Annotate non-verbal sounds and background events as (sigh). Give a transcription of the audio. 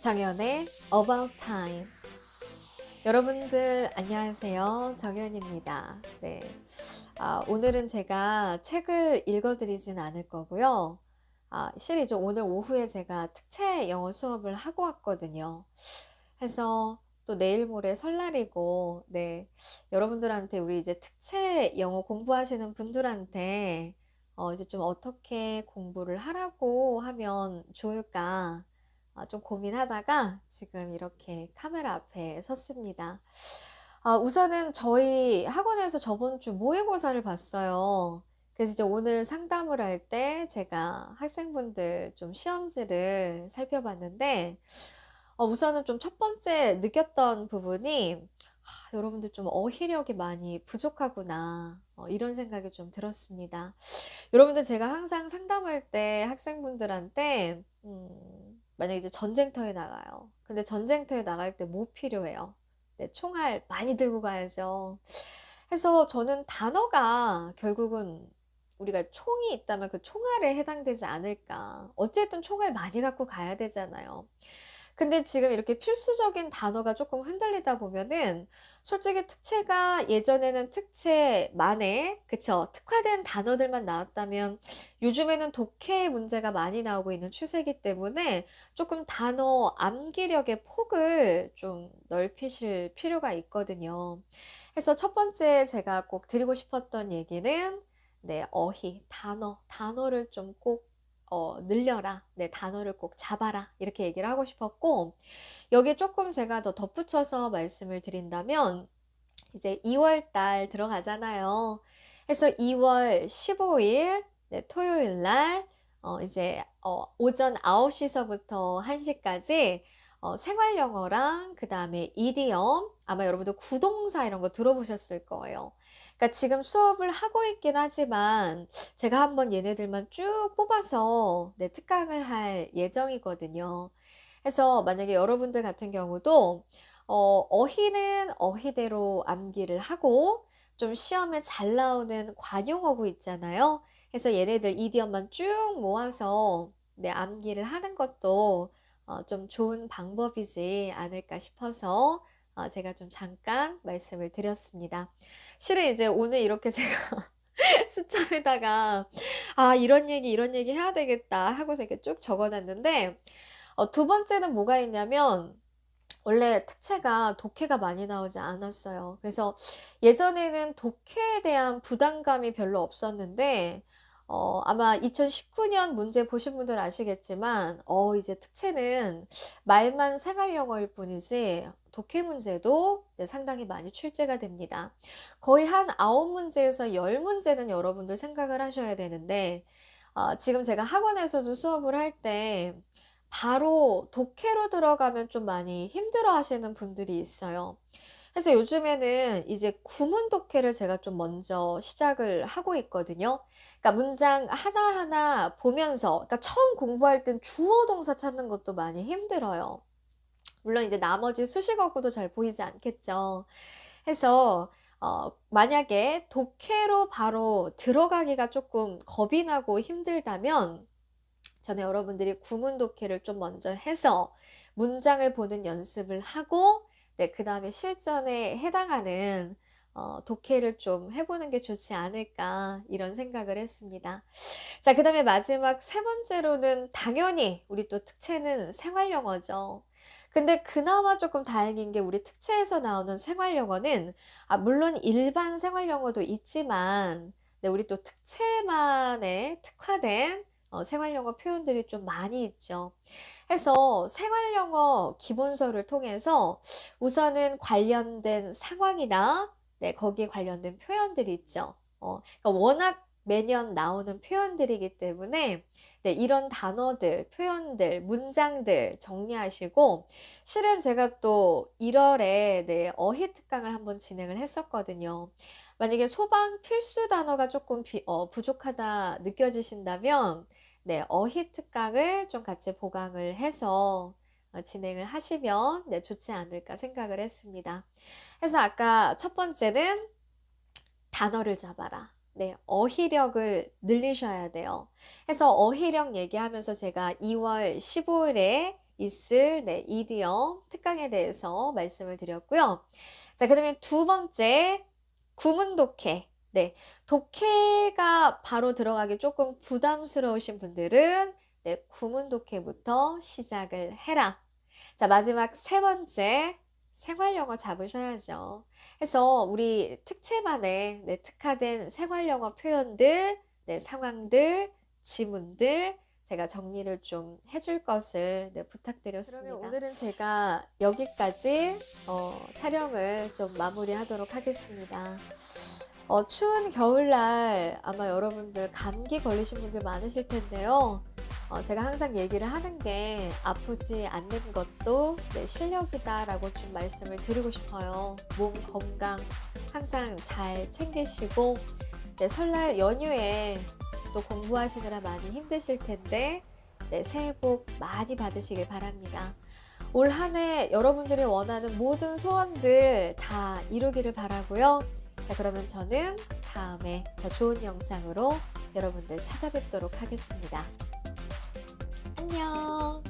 정연의 About Time. 여러분들 안녕하세요. 정연입니다. 네. 아, 오늘은 제가 책을 읽어드리진 않을 거고요. 아, 실이죠. 오늘 오후에 제가 특채 영어 수업을 하고 왔거든요. 해서 또 내일 모레 설날이고, 네. 여러분들한테 우리 이제 특채 영어 공부하시는 분들한테 어, 이제 좀 어떻게 공부를 하라고 하면 좋을까 아, 좀 고민하다가 지금 이렇게 카메라 앞에 섰습니다. 아, 우선은 저희 학원에서 저번 주 모의고사를 봤어요. 그래서 이제 오늘 상담을 할 때 제가 학생분들 좀 시험지를 살펴봤는데, 어, 우선은 좀 첫 번째 느꼈던 부분이, 아, 여러분들 좀 어휘력이 많이 부족하구나. 어, 이런 생각이 좀 들었습니다. 여러분들 제가 항상 상담할 때 학생분들한테, 음, 만약에 이제 전쟁터에 나가요. 근데 전쟁터에 나갈 때 뭐 필요해요? 네, 총알 많이 들고 가야죠. 해서 저는 단어가 결국은 우리가 총이 있다면 그 총알에 해당되지 않을까. 어쨌든 총알 많이 갖고 가야 되잖아요. 근데 지금 이렇게 필수적인 단어가 조금 흔들리다 보면은 솔직히 특채가 예전에는 특채만의 그쵸 특화된 단어들만 나왔다면 요즘에는 독해 문제가 많이 나오고 있는 추세이기 때문에 조금 단어 암기력의 폭을 좀 넓히실 필요가 있거든요. 그래서 첫 번째 제가 꼭 드리고 싶었던 얘기는 네, 어휘, 단어, 단어를 좀 꼭 어, 늘려라. 네, 단어를 꼭 잡아라. 이렇게 얘기를 하고 싶었고, 여기에 조금 제가 더 덧붙여서 말씀을 드린다면, 이제 2월 달 들어가잖아요. 그래서 2월 15일, 네, 토요일 날, 어, 이제, 어, 오전 9시서부터 1시까지, 어, 생활 영어랑, 그 다음에 이디엄, 아마 여러분들 구동사 이런 거 들어보셨을 거예요. 그러니까 지금 수업을 하고 있긴 하지만 제가 한번 얘네들만 쭉 뽑아서 네, 특강을 할 예정이거든요. 그래서 만약에 여러분들 같은 경우도 어, 어휘는 어휘대로 암기를 하고 좀 시험에 잘 나오는 관용어구 있잖아요. 그래서 얘네들 이디엄만 쭉 모아서 네, 암기를 하는 것도 어, 좀 좋은 방법이지 않을까 싶어서 어, 제가 좀 잠깐 말씀을 드렸습니다. 실은 이제 오늘 이렇게 (laughs) 제가 수첩에다가 아 이런 얘기 이런 얘기 해야 되겠다 하고서 이렇게 쭉 적어놨는데 어, 두 번째는 뭐가 있냐면 원래 특채가 독해가 많이 나오지 않았어요. 그래서 예전에는 독해에 대한 부담감이 별로 없었는데 어, 아마 2019년 문제 보신 분들 아시겠지만, 어, 이제 특채는 말만 생활 영어일 뿐이지, 독해 문제도 네, 상당히 많이 출제가 됩니다. 거의 한 9문제에서 10문제는 여러분들 생각을 하셔야 되는데, 어, 지금 제가 학원에서도 수업을 할 때, 바로 독해로 들어가면 좀 많이 힘들어 하시는 분들이 있어요. 그래서 요즘에는 이제 구문 독해를 제가 좀 먼저 시작을 하고 있거든요. 그러니까 문장 하나하나 보면서, 그러니까 처음 공부할 땐 주어 동사 찾는 것도 많이 힘들어요. 물론 이제 나머지 수식어구도 잘 보이지 않겠죠. 해서 어, 만약에 독해로 바로 들어가기가 조금 겁이 나고 힘들다면 저는 여러분들이 구문 독해를 좀 먼저 해서 문장을 보는 연습을 하고 네, 그 다음에 실전에 해당하는 어, 독해를 좀 해보는 게 좋지 않을까 이런 생각을 했습니다. 자, 그 다음에 마지막 세 번째로는 당연히 우리 또 특채는 생활 영어죠. 근데 그나마 조금 다행인 게 우리 특채에서 나오는 생활 영어는 아, 물론 일반 생활 영어도 있지만 네, 우리 또 특채만의 특화된 어, 생활 영어 표현들이 좀 많이 있죠. 해서 생활 영어 기본서를 통해서 우선은 관련된 상황이나 네, 거기에 관련된 표현들이 있죠. 어, 그러니까 워낙 매년 나오는 표현들이기 때문에 네, 이런 단어들, 표현들, 문장들 정리하시고 실은 제가 또 1월에 네, 어휘 특강을 한번 진행을 했었거든요. 만약에 소방 필수 단어가 조금 비, 어, 부족하다 느껴지신다면 네, 어휘 특강을 좀 같이 보강을 해서 어, 진행을 하시면 네, 좋지 않을까 생각을 했습니다. 그래서 아까 첫 번째는 단어를 잡아라. 네, 어휘력을 늘리셔야 돼요. 그래서 어휘력 얘기하면서 제가 2월 15일에 있을 네, 이디엄 특강에 대해서 말씀을 드렸고요. 자, 그러면 두 번째 구문 독해. 네, 독해가 바로 들어가기 조금 부담스러우신 분들은 네, 구문 독해부터 시작을 해라. 자, 마지막 세 번째 생활 영어 잡으셔야죠. 해서 우리 특채반에 네, 특화된 생활 영어 표현들, 네, 상황들, 지문들 제가 정리를 좀 해줄 것을 네, 부탁드렸습니다. 그러면 오늘은 제가 여기까지 어, 촬영을 좀 마무리하도록 하겠습니다. 어, 추운 겨울날 아마 여러분들 감기 걸리신 분들 많으실 텐데요. 어, 제가 항상 얘기를 하는 게 아프지 않는 것도 네, 실력이다라고 좀 말씀을 드리고 싶어요. 몸 건강 항상 잘 챙기시고 네, 설날 연휴에 또 공부하시느라 많이 힘드실 텐데 네, 새해 복 많이 받으시길 바랍니다. 올 한 해 여러분들이 원하는 모든 소원들 다 이루기를 바라고요. 자, 그러면 저는 다음에 더 좋은 영상으로 여러분들 찾아뵙도록 하겠습니다. 안녕.